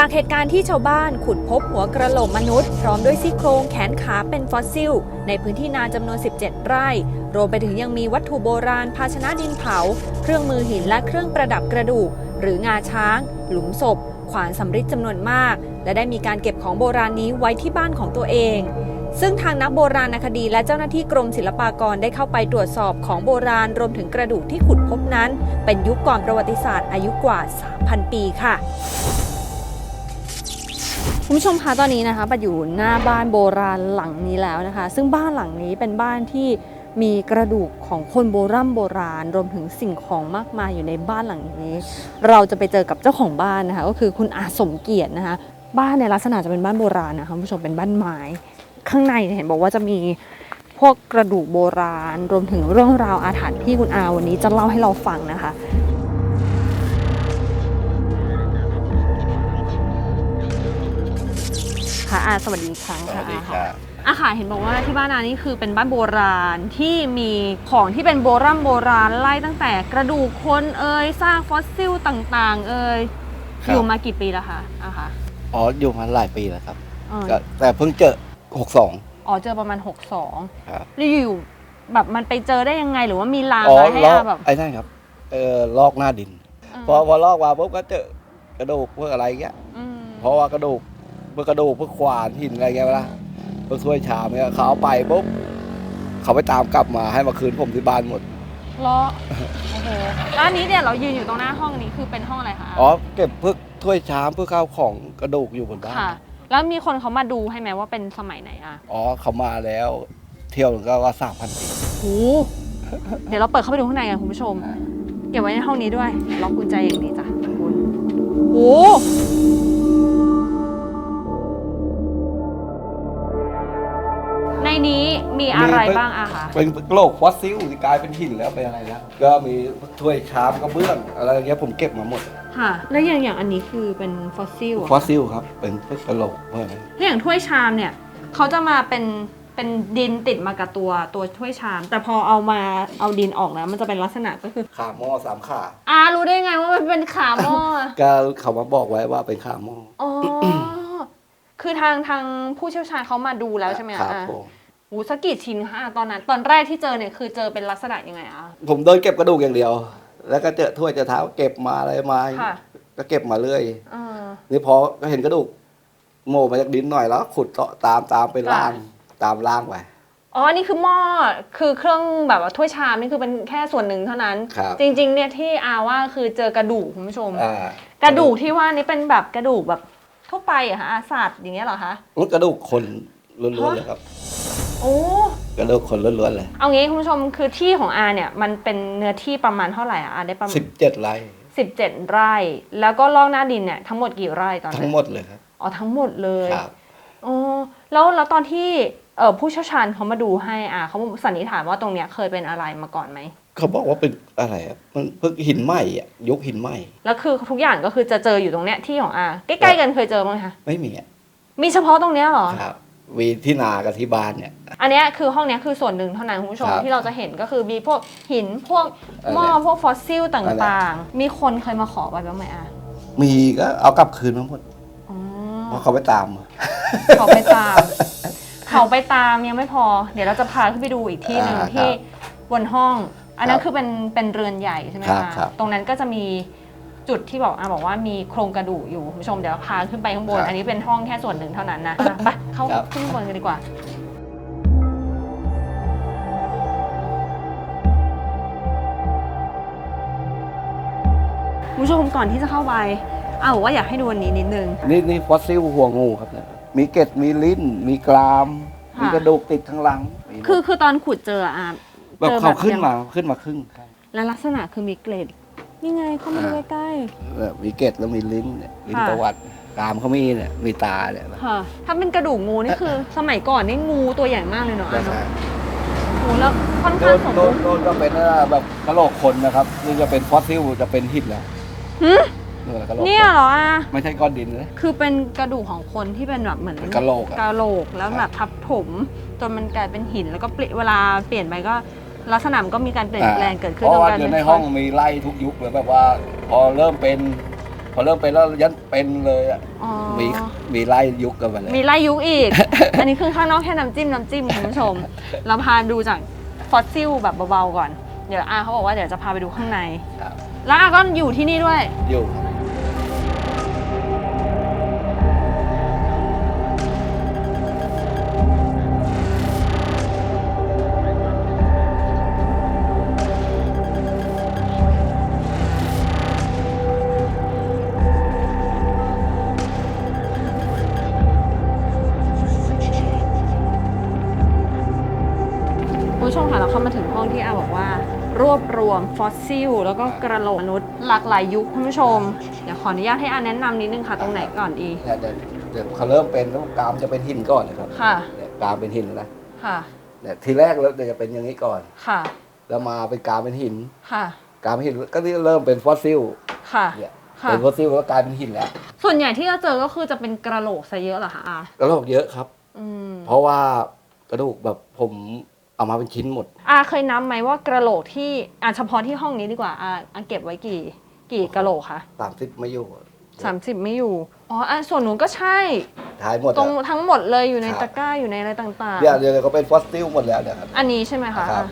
จากเหตุการณ์ที่ชาวบ้านขุดพบหัวกระโหลกมนุษย์ พร้อมด้วยซี่โครงแขนขาเป็นฟอสซิล ในพื้นที่นาจำนวน 17 ไร่ รวมไปถึงยังมีวัตถุโบราณ ภาชนะดินเผา เครื่องมือหินและเครื่องประดับกระดูก หรืองาช้าง หลุมศพ ขวานสำริดจำนวนมาก และได้มีการเก็บของโบราณนี้ไว้ที่บ้านของตัวเอง ซึ่งทางนักโบราณคดีและเจ้าหน้าที่กรมศิลปากรได้เข้าไปตรวจสอบของโบราณรวมถึงกระดูกที่ขุดพบนั้น เป็นยุคก่อนประวัติศาสตร์อายุกว่า 3,000 ปีค่ะ คุณผู้ชมคะตอนนี้นะคะปัดอยู่หน้าบ้านโบราณหลังนี้แล้วนะคะ ซึ่งบ้านหลังนี้เป็นบ้านที่มีกระดูกของคนโบราณโบราณ รวมถึงสิ่งของมากมายอยู่ในบ้านหลังนี้ เราจะไปเจอกับเจ้าของบ้านนะคะ ก็คือคุณอาสมเกียรตินะคะ บ้านในลักษณะจะเป็นบ้านโบราณนะคะคุณผู้ชมเป็นบ้านไม้ ข้างในเห็นบอกว่าจะมีพวกกระดูกโบราณ รวมถึงเรื่องราวอาถรรพ์ที่คุณอาวันนี้จะเล่าให้เราฟังนะคะ ค่ะอาสวัสดีอีกครั้งสค่ะวัสดีอาครัค่ะบอาค่ะเห็นบอกว่าที่บ้านอานี่คือเป็นบ้านโบราณที่มีของที่เป็นโบราณโบราณไล่ตั้งแต่กระดูกคนเอ่ยซากฟอสซิลต่างๆ เอ่ยครับ อยู่มากี่ปีแล้วคะอาค่ะอ๋ออยู่มาหลายปีแล้วครับเออก็แต่เพิ่งเจอ62อ๋อเจอประมาณ 62ครับแล้วอยู่แบบมันไปเจอได้ยังไงหรือว่ามีลางอ๋ออะไรให้ลอกอาแบบไอ้นั่นครับเออลอกหน้าดิน พอพอลอกมาปุ๊บก็เจอกระดูกพวกอะไรเงี้ย มเพราะว่ากระดูก พวกกระดูกพวกขวานหินอะไรเงี้ยนะพวกถ้วยชามเนี่ยเขาเอาไปปุ๊บเขาไปตามกลับมาให้มาคืนผมที่บ้านหมดล้อโอ้โหแล้วอันนี้เนี่ยเรายืนอยู่ตรงหน้าห้องนี้คือเป็นห้องอะไรคะาอ๋อเก็บพวกถ้วยชามเพื่อข้าวของกระดูกอยู่บนบ้านค่ะ แล้วมีคนเขามาดูให้ไหมว่าเป็นสมัยไหนอะอ๋อเขามาแล้ว เที่ยวหนึงก็ว่าสามพันปีโหเดี๋ยวเราเปิดเข้าไปดูข้างในกันคุณผู้ชม เก็บไว้ในห้องนี้ด้วยล็อกกุญแจอย่างดีจ้ะคุณโห มีอะไรบ้างอะคะเป็นโลกฟอสซิลที่กลายเป็นหินแล้วเป็นอะไรแล้วก็มีถ้วยชามกระเบื้องอะไรอย่างเงี้ยผมเก็บมาหมด ค่ะ แล้วอย่างอย่างอันนี้คือเป็นฟอสซิลอะฟอสซิลครับ เป็นพวกกระโหลกพวกอะไรแล้วอย่างถ้วยชามเนี่ยเขาจะมาเป็นเป็นดินติดมากับตัวตัวถ้วยชาม แต่พอเอามาเอาดินออกแล้วมันจะเป็นลักษณะก็คือขาหม้อสามขาอารู้ได้ไงว่ามันเป็นขาหม้ออะก็เขามาบอกไว้ว่าเป็นขาหม้ออ๋อคือทางทางผู้เชี่ยวชาญเขามาดูแล้วใช่ไหมครัคะบอะผมโหูสกกี่ชิ้นคะตอนนั้น ตอนแรกที่เจอเนี่ยคือเจอเป็นลักษณะยังไงอะ ผมเดินเก็บกระดูกอย่างเดียว แล้วก็เจอถ้วยเจอเท้าเก็บมาอะไรมาค่ะก็เก็บมาเรื่อยเออนี่พอก็เห็นกระดูกโมมาจากดินหน่อยแล้ว ขุดเจาะตามตามไปล่างค่ะตามล่างไป อ๋อ นี่คือหม้อ คือเครื่องแบบว่าถ้วยชามนี่คือเป็นแค่ส่วนหนึ่งเท่านั้น ครับ จริง ๆ เนี่ยที่อาว่าคือเจอกระดูกคุณผู้ชม อ่ากระดูกที่ว่านี่เป็นแบบกระดูกแบบทั่วไปเหรอะคะอาสัตว์อย่างเงี้ยเหรอคะ กระดูกคนล้วนๆเลยครับ โอ้กระดูกคนล้วนๆเลยเอางี้คุณผู้ชมคือที่ของอาเนี่ยมันเป็นเนื้อที่ประมาณเท่าไหร่อะอาได้ประมาสิณบเจ็ดไร่สิบเจ็ดไร่ แล้วก็ลอกหน้าดินเนี่ยทั้งหมดกี่ไร่ตอนนั้ทั้นงหมดเลยครับอ๋อทั้งหมดเลยครับ อ๋อแล้วแล้วตอนที่เอ่อผู้เชี่ยวชาญเขามาดูให้อะเขาสันนิษฐานว่าตรงเนี้ยเคยเป็นอะไรมาก่อนไหมเขาบอกว่าเป็นอะไรอะมันเพิ่งหินไหมอะยกหินไหมแล้วคือทุกอย่างก็คือจะเจออยู่ตรงเนี้ยที่ของอาใกล้ๆกันเคยเจอมั้งคะไม่มีอะมีเฉพาะตรงเนี้ยเหรอ ครับ วีที่นากับที่บ้านเนี่ย อันเนี้ยคือห้องเนี้ยคือส่วนหนึ่งเท่านั้นคุณผู้ชมครับที่เราจะเห็นก็คือมีพวกหินพวกอันหม้อเนี้ยพวกฟอสซิลตอันเนี้่ายงๆ มีคนเคยมาขอไปบ้างไหมอะมีก็เอากลับคืนมาหมดอ๋อเพราะเขาไปตามมา เขาไปตาม เขาไปตามยังไม่พอ เดี๋ยวเราจะพาขึ้นไปดูอีกที่หนึ่งอ่าที่ครับบนห้อง อันนั้นครับคือเป็นเป็นเรือนใหญ่ใช่ไหมครับคะครับ ตรงนั้นก็จะมี จุดที่บอกอะบอกว่ามีโครงกระดูกอยู่คุณผู้ชมเดี๋ยวพาขึ้นไปข้างบน ครับอันนี้เป็นห้องแค่ส่วนหนึ่งเท่านั้นนะอะไปเข้าครับ ขึ้นข้างบนกันดีกว่า คุณผู้ชมก่อนที่จะเข้าไปเอาบอกว่าอยากให้ดูอันนี้นิดนึง นี่นี่ฟอสซิลหัวงูครับเนี่ยมีเกล็ดมีลิ้น มีกราม ค่ะ มีกระดูกติดข้างหลังมีหมดคือคือตอนขุดเจออะแบบเจอเขาขึ้นยังมาขึ้นมาครึ่งครับ และลักษณะคือมีเกล็ด นี่ไงเข้ามาอ่าใกล้แบบมีเกล็ดแล้วมีลิ้นเนี่ยลิ้นค่ะประวัติกรามเขามีเนี่ยมีตาเนี่ยๆค่ะ ถ้าเป็นกระดูกงูนี่คือ สมัยก่อนนี่งูตัวใหญ่มากเลยเนาะก็อะเนาะใช่โหแล้วค่อนโดข้างนสมโดบูนรณ์โดนก็เป็นแบบกระโหลกคนนะครับนี่จะเป็นฟอสซิลจะเป็นหินแล้วหึนี่แหละกระโหลกเนี่ยเหรออะไม่ใช่ก้อนดินเลยคือเป็นกระดูกของคนที่เป็นแบบเหมือนเป็นกะโหลกอะ กะโหลกแล้วแบบทับถมจนมันกลายเป็นหินแล้วก็เปลี่ยนเวลาเปลี่ยนไปก็ ลักษณะมันก็มีการเปลี่ยนแปลงเกิดขึ้นเพราะว่าจนกลายอยู่เป็นในห้องมีไล่ทุกยุคเลยแบบว่า พอเริ่มเป็น พอเริ่มเป็นแล้วยันเป็นเลยอะอ๋อมีมีไล่ยุคกันมาเลยมีไล่ยุคอีก อันนี้คือข้างนอกแค่น้ำจิ้มน้ำจิ้มคุณผู้ชม เราพาดูจากฟอสซิลแบบเบาๆก่อน เดี๋ยวอาเขาบอกว่าเดี๋ยวจะพาไปดูข้างในครับแล้วอาก็อยู่ที่นี่ด้วยอยู่ เราเข้ามาถึงห้องที่อาบอกว่า รวบรวมฟอสซิล แล้วก็กระโหลกมนุษย์หลากหลายยุคคุณผู้ชม เดี๋ยวขออนุญาตให้อาแนะนำนิดนึงค่ะ ตรงไหนก่อนดี เนี่ยเดี๋ยวเดี๋ยวเขาเริ่มเป็นแล้วกรามจะเป็นหินก่อนนะครับค่ะ เนี่ยกรามเป็นหินนะค่ะ เนี่ยทีแรกแล้วเดี๋ยวจะเป็นอย่างนี้ก่อน ค่ะ แล้วมาเป็นกรามเป็นหินค่ะ กรามเป็นหินก็นี่เริ่มเป็นฟอสซิลค่ะ เนี่ยค่ะ เป็นฟอสซิลแล้วกลายเป็นหินแล้วส่วนใหญ่ที่เราเจอก็คือจะเป็นกระโหลกซะเยอะเหรอคะอา กระโหลกเยอะครับ อืม เพราะว่ากระดูกแบบผม เอามาเป็นชิ้นหมด อาเคยนับไหมว่ากระโหลกที่อะเฉพาะที่ห้องนี้ดีกว่าอาอาเก็บไว้กี่ กี่กระโหลกคะสามสิบไม่อยู่สามสิบไม่อยู่อ๋ออะส่วนหนูนก็ใช่ท้ายหมดตรงอะ ทั้งหมดเลยอยู่ในครับ ตะกร้าอยู่ในอะไรต่างเนี่ยเดี๋ยวก็เป็นฟอสซิลหมดแล้วเนี่ยครับๆ อันนี้ใช่ไหมคะครับ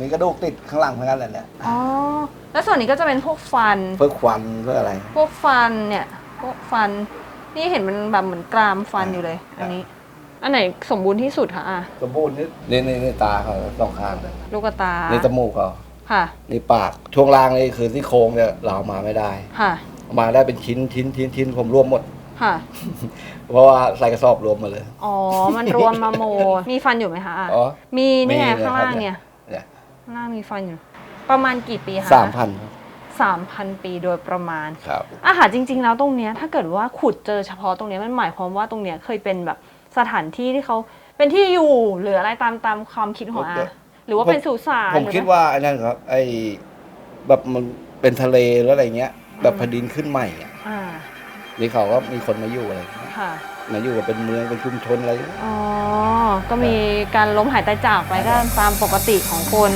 มีกระดูกติดข้างหลังทั้งนั้นแหละเนี่ยอ๋อแล้วส่วนนี้ก็จะเป็นพวกฟัน เพื่อควันเพื่ออะไร พวกฟันเนี่ยพวกฟันนี่เห็นมันแบบเหมือนกรามฟันอยู่เลยครับอันนี้ อันไหนสมบูรณ์ที่สุดคะอะสมบูรณ์นี่นี่นี่นี่ตาเขาสองข้างเลยลูกตานี่จมูกเขาค่ะ นี่ปากช่วงล่างนี่คือที่โครงเนี่ยเราเอามาไม่ได้ค่ะเอามาได้เป็นชิ้นชิ้นชิ้นชิ้นผมรวมหมดค่ะ เพราะว่าใส่กระสอบรวมมาเลย อ๋อ มันรวมมาโม มีฟันอยู่ไหมคะอะอ๋อมีนี่ไงมีข้างล่างครับเนี่ยเนี่ย ข้างล่างมีฟันอยู่ ประมาณกี่ปีคะสามพันสามพันปีโดยประมาณ ครับ อาหารจริงๆแล้วตรงเนี้ยถ้าเกิดว่าขุดเจอเฉพาะตรงเนี้ยมันหมายความว่าตรงเนี้ยเคยเป็นแบบ สถานที่ที่เขาเป็นที่อยู่หรืออะไรตามตามความคิดของอาผมจะหรือว่าเป็นสุสานผมหรือคิดว่าไอ้นั่นครับ ไอ้แบบมันเป็นทะเลแล้วอะไรเงี้ย แบบแผ่นดินขึ้นใหม่อะอ่านี่เขาก็มีคนมาอยู่อะไรเงี้ยค่ะ มาอยู่กับเป็นเมืองเป็นชุมชนอะไร อ๋อ ก็มีการล้มหายตายจากไปก็ตามปกติของคน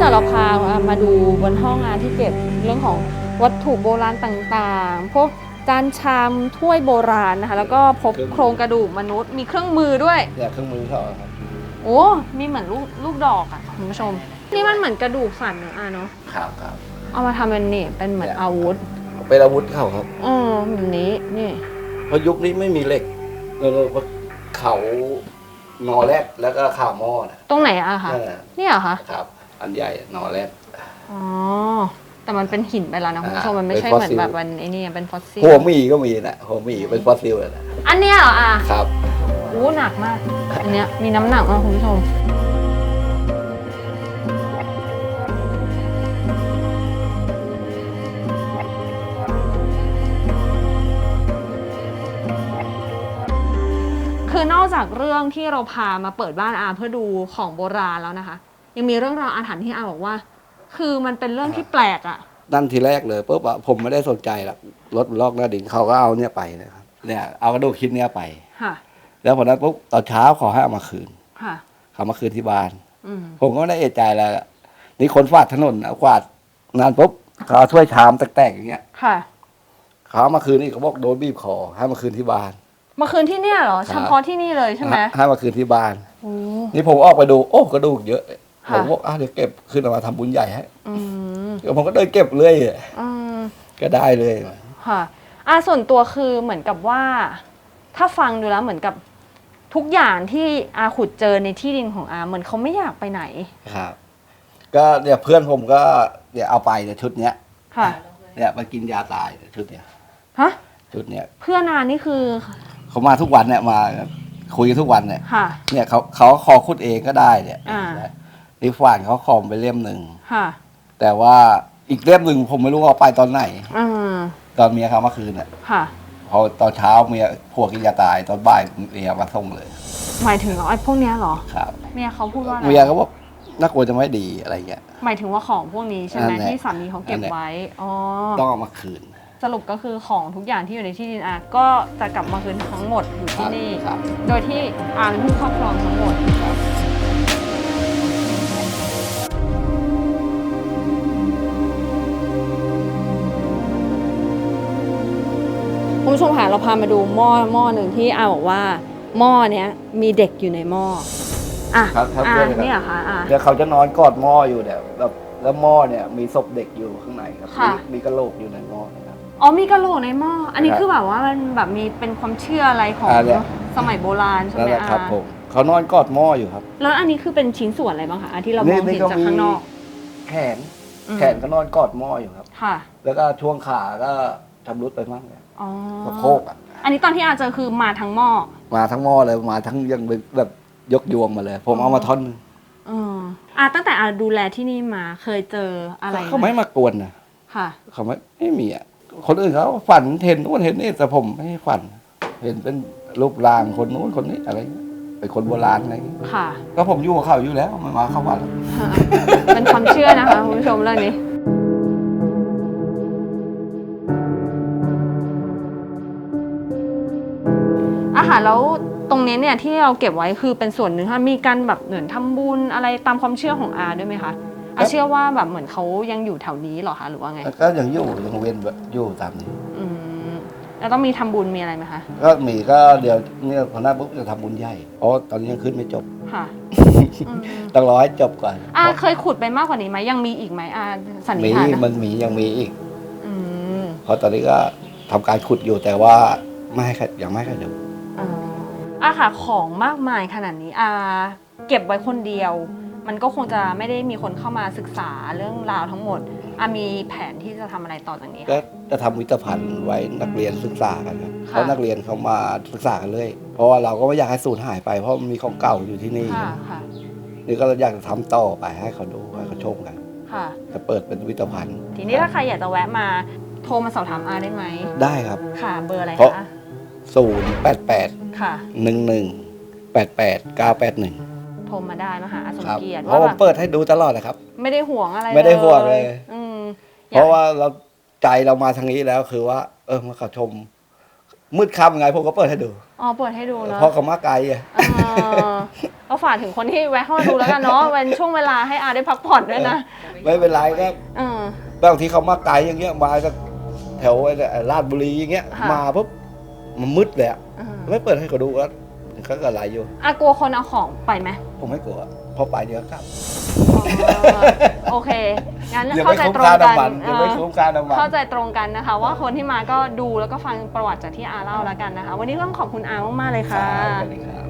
จากเราพามาดูบนห้องงานที่เก็บเรื่องของวัตถุโบราณต่างๆ พวกจานชามถ้วยโบราณนะคะ แล้วก็พบโครงกระดูกมนุษย์ มีเครื่องมือด้วยเนี่ยเครื่องมือเขาครับโอ้มีเหมือนลูกลูกดอกอะคุณผู้ชม นี่มันเหมือนกระดูกสัตว์เนอะอะเนาะครับครับเอามาทำเป็นนี่เป็นเหมือนอาวุธเป็นอาวุธเขาครับอ๋อแบบนี้นี่เพราะยุคนี้ไม่มีเหล็กเออเพราะเขานอแรดแล้วก็ข่าวหม้อนะตรงไหนอะคะนั่นน่ะเนี่ยเหรอคะครับ อันใหญ่นอแรดอ๋อ แต่มันเป็นหินไปแล้วนะคุณผู้ชมมันไม่ใช่เป็นเหมือนฟอสซิลแบบมันไอ้นี่เป็นฟอสซิลหัวหมีก็มีนะหัวหมีเป็นฟอสซิลเลยนะอันเนี้ยเหรออะครับ โอ้หนักมาก อันเนี้ยมีน้ำหนักมากคุณผู้ชม คือนอกจากเรื่องที่เราพามาเปิดบ้านอาเพื่อดูของโบราณแล้วนะคะ ยังมีเรื่องราวอาถรรพ์ที่อาบอกว่า คือมันเป็นเรื่องที่แปลกอะนั่นทีแรกเลยปุ๊บอะผมไม่ได้สนใจหรอกรถมันลอกหน้าดินเขาก็เอาเนี่ยไปนะครับเนี่ยเอากระดูกชิ้นเนี้ยไป ค่ะ แล้วพอนั้นปุ๊บตอนเช้าขอให้เอามาคืนค่ะ เขามาคืนที่บ้าน อืม ผมก็ไม่ได้เอะใจอะไรละนี่คนฟาดถนนเอากวาดนานปุ๊บเขาเอาถ้วยชามแตกๆอย่างเงี้ยค่ะ เขาเอามาคืนนี่เขาบอกโดนบีบคอให้มาคืนที่บ้าน มาคืนที่เนี่ยเหรอครับเฉพาะที่นี่เลยใช่ไหมให้มาคืนที่บ้าน โอ้นี่ผมออกไปดู โอ้กระดูกเยอะค่ะ ผมบอกอะเดี๋ยวเก็บขึ้นเอามาทำบุญใหญ่ให้อืมเดี๋ยวผมก็เดินเก็บเรื่อยอืมก็ได้เลยค่ะอาส่วนตัวคือเหมือนกับว่า ถ้าฟังดูแล้วเหมือนกับทุกอย่างที่อาขุดเจอในที่ดินของอาเหมือนเขาไม่อยากไปไหนครับ ก็เนี่ยเพื่อนผมก็เนี่ยเอาไปเนี่ยชุดเนี้ยค่ะเนี่ยมากินยาตายเนี่ยชุดเนี้ยฮะชุดเนี้ยเพื่อนอานี่คือเขามาทุกวันเนี่ยมาคุยกันทุกวันเนี่ยค่ะเนี่ยเขาเขาขอขุดเองก็ได้เนี่ย อ่านี่ฝานเขาคอมไปเล่มหนึ่งค่ะ แต่ว่าอีกเล่มหนึ่งผมไม่รู้ว่าเอาไปตอนไหนอืมตอนเมียเขามาคืนอะค่ะ พอตอนเช้าเมียผัวกินยาตายตอนบ่ายเมียมาส่งเลย หมายถึงไอ้พวกเนี้ยเหรอ ครับเมียเขาพูดว่าอะไรเมียเขาบอกน่ากลัวจะไม่ดีอะไรเงี้ย หมายถึงว่าของพวกนี้ใช่ไหมนั่นแหละ ที่สามีเขาเก็บนั่นแหละไว้ อ๋อ ต้องเอามาคืนสรุปก็คือของทุกอย่างที่อยู่ในที่ดินอาก็จะกลับมาคืนทั้งหมดอยู่ที่นี่ ครับ โดยที่อาเป็นผู้ครอบครองทั้งหมด ครับ ผู้ชมค่ะเราพามาดูหม้อหม้อหนึ่งที่อาบอกว่าหม้อเนี้ยมีเด็กอยู่ในหม้ออะครับครับอะเพื่อนครับ เนี่ยค่ะอะ เดี๋ยวเขาจะนอนกอดหม้ออยู่เนี่ยแบบแล้วหม้อเนี่ยมีศพเด็กอยู่ข้างในครับค่ะ มีมีกระโหลกอยู่ในหม้อนะครับ อ๋อมีกระโหลกในหม้ออันนี้ครับคือแบบว่ามันแบบมีเป็นความเชื่ออะไรของอ่าเนี่ย สมัยโบราณใช่นั่ไหนมแหละครับอาผมเขานอนกอดหม้ออยู่ครับแล้วอันนี้คือเป็นชิ้นส่วนอะไรบ้างคะอะที่เรามองเห็นจากข้างนอกแขนอืมแขนก็นอนกอดหม้ออยู่ครับ ค่ะ แล้วก็ช่วงขาก็ชำรุดไปมั่งเนี่ย อ๋อสะโพกอะ อันนี้ตอนที่อาเจอคือมาทั้งหม้อ มาทั้งหม้อเลยมาทั้งยังแบบยกยวงมาเลย ผมเอามาท่อนหนึงเอออาตั้งแต่อาดูแลที่นี่มาเคยเจออะไรหเขาไม่มากวนนะค่ะ เขาไม่ไม่มีอะคนอื่นเขาฝันเห็นนู้นเห็นนี่แต่ผมไม่ฝัน เห็นเป็นรูปร่างคนนู้นคนนี้อะไรเงี้ยเป็นคนโบราณอะไรเงี้ยค่ะ ก็ผมอยู่กับเขาอยู่แล้วไม่มาเข้าฝันเป็นความเชื่อนะคะคุณผู้ชมเรื่องนี้ แล้วตรงนี้เนี่ยที่เราเก็บไว้คือเป็นส่วนหนึ่งค่ะมีการแบบเหมือนทำบุญอะไรตามความเชื่อของอาด้วยไหมคะอาเชื่อว่าแบบเหมือนเขายังอยู่แถวนี้เหรอคะหรือว่าไงก็ยังอยู่ยังเวียนอยู่ตามนี้อืมแล้วต้องมีทำบุญมีอะไรไหมคะก็มีก็เดี๋ยวเนี่ยพอหน้าปุ๊บจะทำบุญใหญ่เพราะตอนนี้ยังขึ้นไม่จบค่ะอืมต้องรอให้จบก่อนอาเคยขุดไปมากกว่านี้ไหมยังมีอีกไหมอาสันนิมีษฐานนะมันมียังมีอีกอืมเพราะตอนนี้ก็ทำการขุดอยู่แต่ว่าไม่ให้ใครยังไม่ให้ใครดู อ่าอะค่ะของมากมายขนาดนี้อาเก็บไว้คนเดียว มันก็คงจะไม่ได้มีคนเข้ามาศึกษาเรื่องราวทั้งหมดอามีแผนที่จะทำอะไรต่อจากนี้ก็คะจะทำวิทยาพันธ์ไว้นักเรียนศึกษากันครับค่ะเพราะนักเรียนเขามาศึกษากันเลยเพราะว่าเราก็ไม่อยากให้สูญหายไปเพราะมันมีของเก่าอยู่ที่นี่ ค่ะค่ะนี่ก็อยากจะทำต่อไปให้เขาดูให้เขาชมกันค่ะ จะเปิดเป็นวิทยาพันธ์ทีนี้ถ้าใครอยากจะแวะมาโทรมาสอบถามอาได้ไหม ได้ครับ ค่ะ เบอร์อะไรเพราะคะ ศูนย์แปดแปดค่ะ หนึ่งหนึ่งแปดแปดเก้าแปดหนึ่งโทรมาได้มาหาอาสมครับเกียรติเพราะว่าผแบมบเปิดให้ดูตลอดนะครับ ไม่ได้ห่วงอะไรไม่ได้ห่วงเลย อืมเพราะว่าเราใจเรามาทางนี้แล้วคือว่า เออมาเขาชม มืดค่ำไงผมก็เปิดให้ดู อ๋อเปิดให้ดูเนาะ เพราะเขามาไกลอะ เออก็ฝากถึงคนที่แวะเข้ามาดูแล้วกันเนาะเป็นช่วงเวลาให้อาได้พักผ่อนด้วยนะไม่เป็นไรก็เออ บางทีเขามาไกลอย่างเงี้ยมาจากแถวไอ้เนี่ยราชบุรีอย่างเงี้ยค่ะ มาปุ๊บ มันมืดเลยอะเออไม่เปิดให้เขาดูก็เขาก็ไหลอยู่ อากลัวคนเอาของไปไหมผมไม่กลัวเพราะไปเดี๋ยวก็กลับอ๋อโอเค งั้นยังเข้าไม่ใจคุ้มตรงค่ากันน้ำมันยังไม่เออคุ้มค่าน้ำมัน เข้าใจตรงกันนะคะ ว่าคนที่มาก็ดูแล้วก็ฟังประวัติจากที่อาเล่าแล้วกันนะคะ วันนี้ต้องขอบคุณอามากๆเลยค่ะสวัสดีครับ